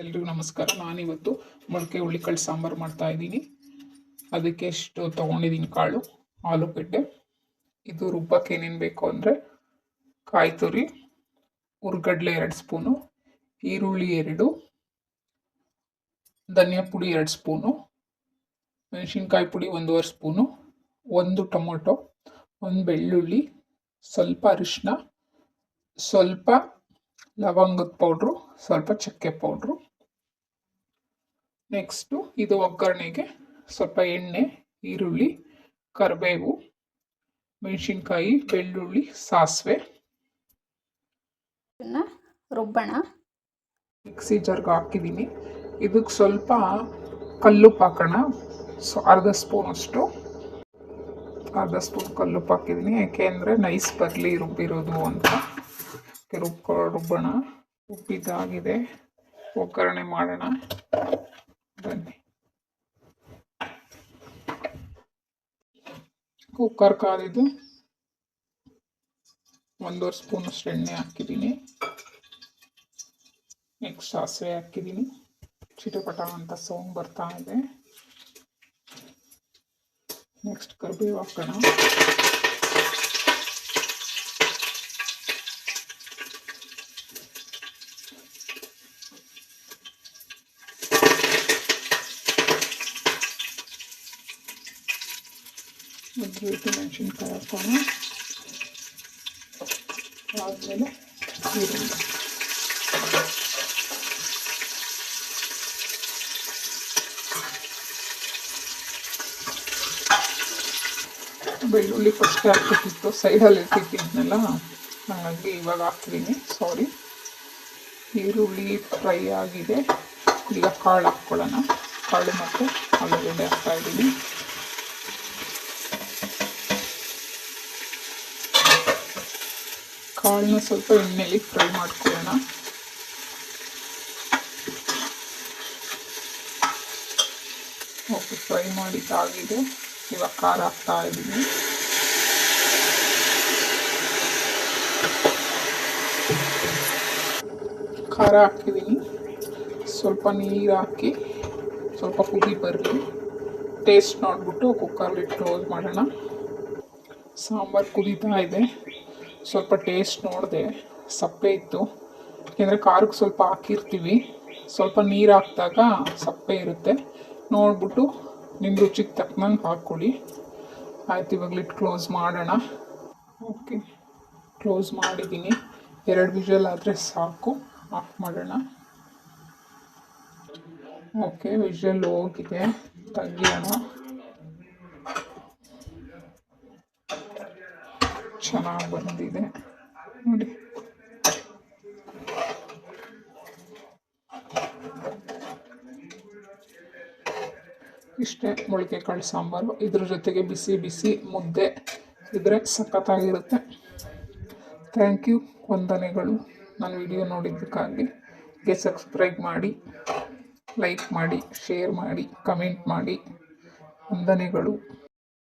ಎಲ್ರಿಗೂ ನಮಸ್ಕಾರ. ನಾನಿವತ್ತು ಮೊಳಕೆ ಹುಳ್ಳಿಕಾಳು ಸಾಂಬಾರು ಮಾಡ್ತಾ ಇದ್ದೀನಿ. ಅದಕ್ಕೆ ಎಷ್ಟು ತೊಗೊಂಡಿದ್ದೀನಿ ಕಾಳು, ಆಲೂಗಡ್ಡೆ. ಇದು ರುಬ್ಬಕ್ಕೆ ಏನೇನು ಬೇಕು ಅಂದರೆ ಕಾಯಿ ತುರಿ, ಹುರ್ಗಡ್ಲೆ ಎರಡು ಸ್ಪೂನು, ಈರುಳ್ಳಿ ಎರಡು, ಧನಿಯಾ ಪುಡಿ ಎರಡು ಸ್ಪೂನು, ಮೆಣಸಿನ್ಕಾಯಿ ಪುಡಿ ಒಂದೂವರೆ ಸ್ಪೂನು, ಒಂದು ಟೊಮೊಟೊ, ಒಂದು ಬೆಳ್ಳುಳ್ಳಿ, ಸ್ವಲ್ಪ ಅರಿಶಿನ ಸ್ವಲ್ಪ ಲವಂಗದ ಪೌಡ್ರು, ಸ್ವಲ್ಪ ಚಕ್ಕೆ ಪೌಡ್ರು. ನೆಕ್ಸ್ಟು ಇದು ಒಗ್ಗರಣೆಗೆ ಸ್ವಲ್ಪ ಎಣ್ಣೆ ಈರುಳ್ಳಿ ಕರಿಬೇವು ಮೆಣಸಿನ್ಕಾಯಿ ಬೆಳ್ಳುಳ್ಳಿ ಸಾಸಿವೆ. ರುಬ್ಬಣ. ಮಿಕ್ಸಿ ಜಾರ್ಗೆ ಹಾಕಿದ್ದೀನಿ ಇದಕ್ಕೆ ಸ್ವಲ್ಪ ಕಲ್ಲುಪ್ಪು ಹಾಕೋಣ ಸೊ ಅರ್ಧ ಸ್ಪೂನ್ ಅಷ್ಟು. ಅರ್ಧ ಸ್ಪೂನ್ ಕಲ್ಲುಪ್ಪು ಹಾಕಿದ್ದೀನಿ ಯಾಕೆಂದರೆ ನೈಸ್ ಬರಲಿ ರುಬ್ಬಿರೋದು ಅಂತ. ರುಬ್ಬ ರುಬ್ಕೊ ರುಬ್ಬೋಣ. ಉಬ್ಬಿದ್ದಾಗಿದೆ ಒಗ್ಗರಣೆ ಮಾಡೋಣ. ಕುಕ್ಕರ್ ಕಾದಿದ್ದು ಒಂದೂವರೆ ಸ್ಪೂನಷ್ಟು ಎಣ್ಣೆ ಹಾಕಿದ್ದೀನಿ ನೆಕ್ಸ್ಟ್ ಸಾಸಿವೆ ಹಾಕಿದ್ದೀನಿ ಚಿಟಪಟ ಅಂತ ಸೌಂಡ್ ಬರ್ತಾ ಇದೆ ನೆಕ್ಸ್ಟ್ ಕರಿಬೇವು ಹಾಕೋಣ ಒಂದು ರೀತಿ ಮೆಣಸಿನ್ಕಾಯಿ ಹಾಕೋಣ ಆದಮೇಲೆ ಈರುಳ್ಳಿ. ಬೆಳ್ಳುಳ್ಳಿ ಫಸ್ಟ್ ಹಾಕ್ಬಿಟ್ಟಿತ್ತು. ಸೈಡಲ್ಲಿ ಇರ್ತಿದ್ದೆಲ್ಲ ಹಾಗಾಗಿ ಇವಾಗ ಹಾಕ್ತೀನಿ. ಸಾರಿ ಈರುಳ್ಳಿ ಫ್ರೈ ಆಗಿದೆ. ಈಗ ಕಾಳು ಹಾಕ್ಕೊಳ್ಳೋಣ. ಕಾಳು ಮತ್ತು ಆಲೂಗಡ್ಡೆ ಹಾಕ್ತಾ ಇದ್ದೀನಿ. ಕಾಳನ್ನ ಸ್ವಲ್ಪ ಎಣ್ಣೆಲಿ ಫ್ರೈ ಮಾಡ್ಕೊಳ್ಳೋಣ. ಓಕೆ, ಫ್ರೈ ಮಾಡಿದ್ದಾಗಿದೆ. ಇವಾಗ ಖಾರ ಹಾಕ್ತಾ ಇದ್ದೀನಿ. ಖಾರ ಹಾಕಿದ್ದೀನಿ ಸ್ವಲ್ಪ ನೀರು ಹಾಕಿ ಸ್ವಲ್ಪ ಕುದಿ ಬರಲಿ. ಟೇಸ್ಟ್ ನೋಡಿಬಿಟ್ಟು ಕುಕ್ಕರ್ಲಿ ಕ್ಲೋಸ್ ಮಾಡೋಣ. ಸಾಂಬಾರು ಕುದೀತಾ ಇದೆ. ಸ್ವಲ್ಪ ಟೇಸ್ಟ್ ನೋಡಿದೆ, ಸಪ್ಪೆ ಇತ್ತು. ಯಾಕೆಂದರೆ ಖಾರಕ್ಕೆ ಸ್ವಲ್ಪ ಹಾಕಿರ್ತೀವಿ. ಸ್ವಲ್ಪ ನೀರು ಹಾಕಿದಾಗ ಸಪ್ಪೆ ಇರುತ್ತೆ. ನೋಡ್ಬಿಟ್ಟು ನಿಮ್ಮ ರುಚಿಗೆ ತಕ್ಕನಂಗೆ ಹಾಕ್ಕೊಳ್ಳಿ. ಆಯ್ತು ಇವಾಗ ಲಿಟ್ ಕ್ಲೋಸ್ ಮಾಡೋಣ. ಓಕೆ, ಕ್ಲೋಸ್ ಮಾಡಿದ್ದೀನಿ. ಎರಡು ವಿಜುವಲ್ ಆದರೆ ಸಾಕು. ಆಫ್ ಮಾಡೋಣ. ಓಕೆ ವಿಜುವಲ್ ಹೋಗಿದೆ. ತೆಗಿಯೋಣ. ಚೆನ್ನಾಗಿ ಬಂದಿದೆ. ನೋಡಿ. ಇಷ್ಟೇ ಮೊಳಕೆ ಕಾಳು ಸಾಂಬಾರು. ಇದ್ರ ಜೊತೆಗೆ ಬಿಸಿ ಬಿಸಿ ಮುದ್ದೆ ಇದ್ರೆ ಸಖತ್ತಾಗಿರುತ್ತೆ. ಥ್ಯಾಂಕ್ ಯು ವಂದನೆಗಳು. ನನ್ನ ವಿಡಿಯೋ ನೋಡಿದ್ದಕ್ಕಾಗಿ ಗೆ ಸಬ್ಸ್ಕ್ರೈಬ್ ಮಾಡಿ ಲೈಕ್ ಮಾಡಿ ಶೇರ್ ಮಾಡಿ ಕಮೆಂಟ್ ಮಾಡಿ. ವಂದನೆಗಳು.